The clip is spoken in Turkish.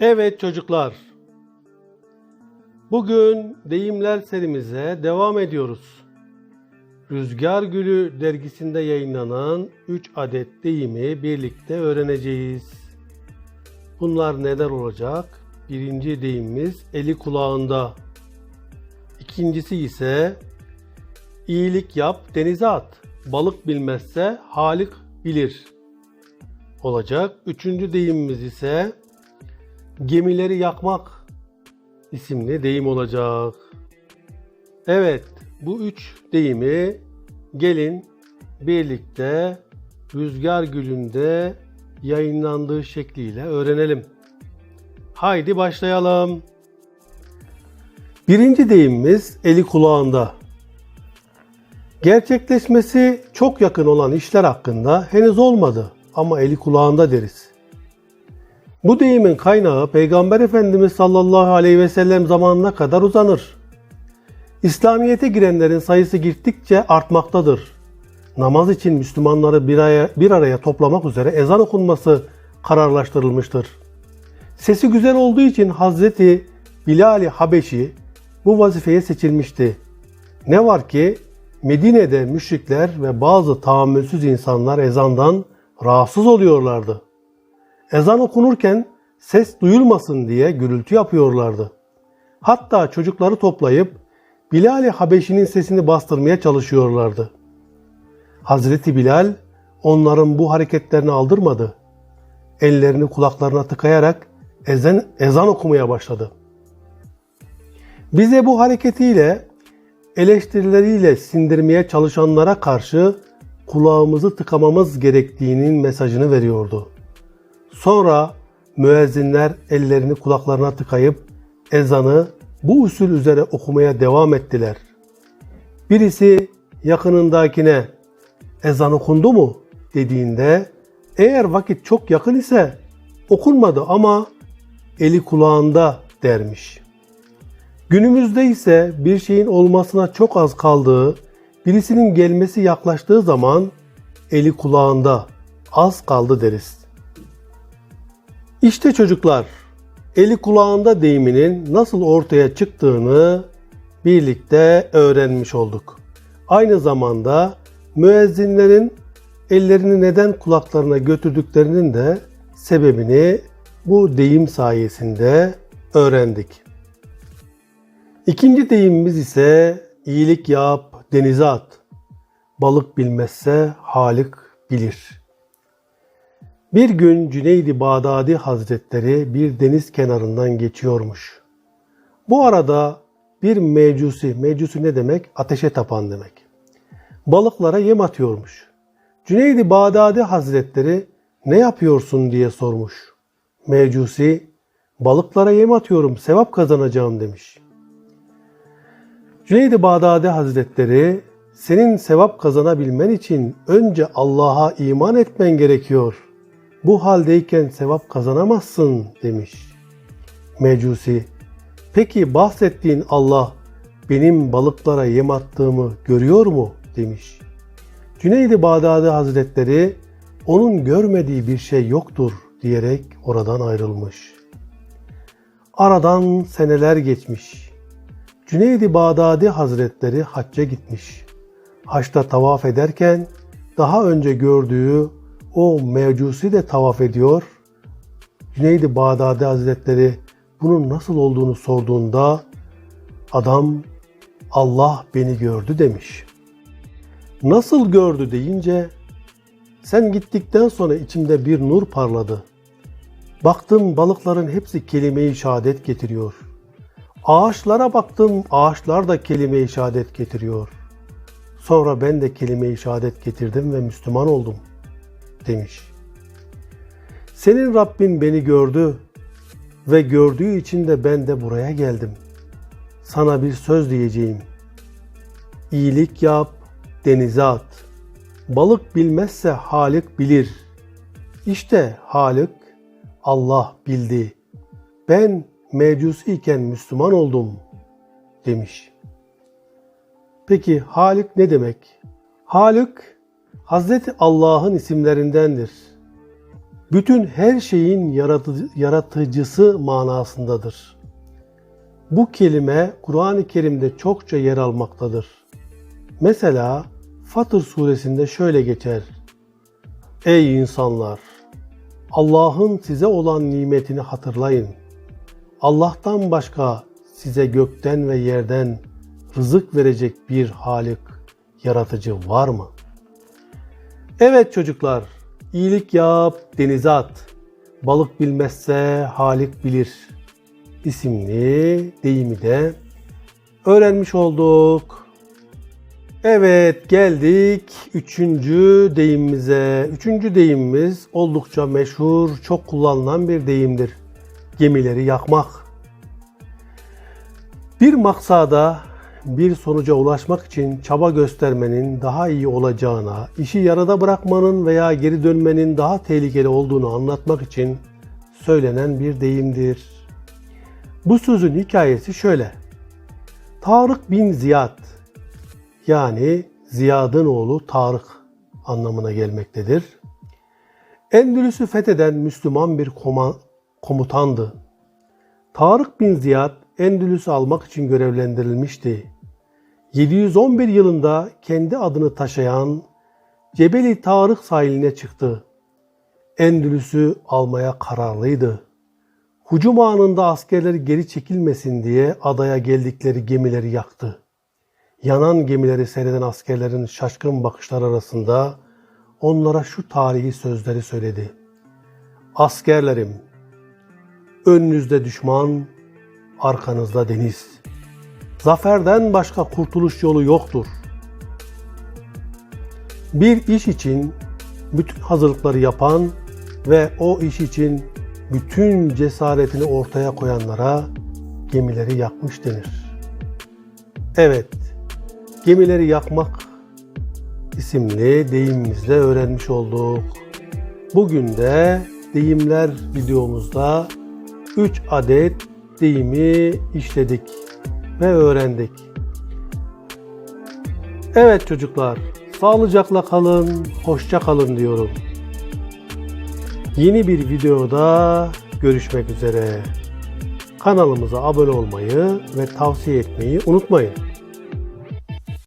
Evet çocuklar. Bugün deyimler serimize devam ediyoruz. Rüzgar Gülü dergisinde yayınlanan 3 adet deyimi birlikte öğreneceğiz. Bunlar neler olacak? Birinci deyimimiz eli kulağında. İkincisi ise iyilik yap denize at. Balık bilmezse Halik bilir olacak. Üçüncü deyimimiz ise gemileri yakmak isimli deyim olacak. Evet, bu üç deyimi gelin birlikte Rüzgar Gülü'nde yayınlandığı şekliyle öğrenelim. Haydi başlayalım. Birinci deyimimiz eli kulağında. Gerçekleşmesi çok yakın olan işler hakkında henüz olmadı ama eli kulağında deriz. Bu deyimin kaynağı Peygamber Efendimiz sallallahu aleyhi ve sellem zamanına kadar uzanır. İslamiyet'e girenlerin sayısı gittikçe artmaktadır. Namaz için Müslümanları bir araya, bir araya toplamak üzere ezan okunması kararlaştırılmıştır. Sesi güzel olduğu için Hazreti Bilal-i Habeşi bu vazifeye seçilmişti. Ne var ki Medine'de müşrikler ve bazı tahammülsüz insanlar ezandan rahatsız oluyorlardı. Ezan okunurken ses duyulmasın diye gürültü yapıyorlardı. Hatta çocukları toplayıp Bilal-i Habeşi'nin sesini bastırmaya çalışıyorlardı. Hazreti Bilal onların bu hareketlerini aldırmadı. Ellerini kulaklarına tıkayarak ezan, ezan okumaya başladı. Bize bu hareketiyle eleştirileriyle sindirmeye çalışanlara karşı kulağımızı tıkamamız gerektiğinin mesajını veriyordu. Sonra müezzinler ellerini kulaklarına tıkayıp ezanı bu usul üzere okumaya devam ettiler. Birisi yakınındakine ezan okundu mu dediğinde eğer vakit çok yakın ise okunmadı ama eli kulağında dermiş. Günümüzde ise bir şeyin olmasına çok az kaldığı, birisinin gelmesi yaklaştığı zaman eli kulağında az kaldı deriz. İşte çocuklar, eli kulağında deyiminin nasıl ortaya çıktığını birlikte öğrenmiş olduk. Aynı zamanda müezzinlerin ellerini neden kulaklarına götürdüklerinin de sebebini bu deyim sayesinde öğrendik. İkinci deyimimiz ise iyilik yap, denize at. Balık bilmezse Halik bilir. Bir gün Cüneydi Bağdadi Hazretleri bir deniz kenarından geçiyormuş. Bu arada bir mecusi, mecusi ne demek? Ateşe tapan demek. Balıklara yem atıyormuş. Cüneydi Bağdadi Hazretleri ne yapıyorsun diye sormuş. Mecusi, balıklara yem atıyorum, sevap kazanacağım demiş. Cüneydi Bağdadi Hazretleri, senin sevap kazanabilmen için önce Allah'a iman etmen gerekiyor. Bu haldeyken sevap kazanamazsın demiş. Mecusi, peki bahsettiğin Allah benim balıklara yem attığımı görüyor mu demiş. Cüneydi Bağdadi Hazretleri onun görmediği bir şey yoktur diyerek oradan ayrılmış. Aradan seneler geçmiş. Cüneydi Bağdadi Hazretleri hacca gitmiş. Haçta tavaf ederken daha önce gördüğü o mecusi de tavaf ediyor. Cüneydi Bağdadi Hazretleri bunun nasıl olduğunu sorduğunda adam Allah beni gördü demiş. Nasıl gördü deyince sen gittikten sonra içimde bir nur parladı. Baktım balıkların hepsi kelime-i şehadet getiriyor. Ağaçlara baktım ağaçlar da kelime-i şehadet getiriyor. Sonra ben de kelime-i şehadet getirdim ve Müslüman oldum demiş. Senin Rabbin beni gördü ve gördüğü için de ben de buraya geldim. Sana bir söz diyeceğim. İyilik yap, denize at. Balık bilmezse Halik bilir. İşte Halik Allah bildi. Ben mecusi iken Müslüman oldum demiş. Peki Halik ne demek? Halik Hazreti Allah'ın isimlerindendir. bütün her şeyin yaratı- yaratıcısı manasındadır. Bu kelime Kur'an-ı Kerim'de çokça yer almaktadır. Mesela Fatır suresinde şöyle geçer. Ey insanlar! Allah'ın size olan nimetini hatırlayın. Allah'tan başka size gökten ve yerden rızık verecek bir Halik, yaratıcı var mı? Evet çocuklar, iyilik yap, denize at. Balık bilmezse Halik bilir. isimli deyimi de öğrenmiş olduk. Evet geldik üçüncü deyimimize. Üçüncü deyimimiz oldukça meşhur, çok kullanılan bir deyimdir. Gemileri yakmak. Bir maksada, bir sonuca ulaşmak için çaba göstermenin daha iyi olacağına, işi yarıda bırakmanın veya geri dönmenin daha tehlikeli olduğunu anlatmak için söylenen bir deyimdir. Bu sözün hikayesi şöyle. Tarık bin Ziyad yani Ziyad'ın oğlu Tarık anlamına gelmektedir. Endülüs'ü fetheden Müslüman bir koma- komutandı. Tarık bin Ziyad Endülüs'ü almak için görevlendirilmişti. 711 yılında kendi adını taşıyan Cebeli Tarık sahiline çıktı. Endülüs'ü almaya kararlıydı. Hucum anında askerler geri çekilmesin diye adaya geldikleri gemileri yaktı. Yanan gemileri seyreden askerlerin şaşkın bakışlar arasında onlara şu tarihi sözleri söyledi. Askerlerim, önünüzde düşman, arkanızda deniz. Zaferden başka kurtuluş yolu yoktur. Bir iş için bütün hazırlıkları yapan ve o iş için bütün cesaretini ortaya koyanlara gemileri yakmış denir. Evet, gemileri yakmak isimli deyimimizde öğrenmiş olduk. Bugün de deyimler videomuzda 3 adet deyimi işledik ve öğrendik. Evet çocuklar, sağlıcakla kalın, hoşça kalın diyorum. Yeni bir videoda görüşmek üzere. Kanalımıza abone olmayı ve tavsiye etmeyi unutmayın.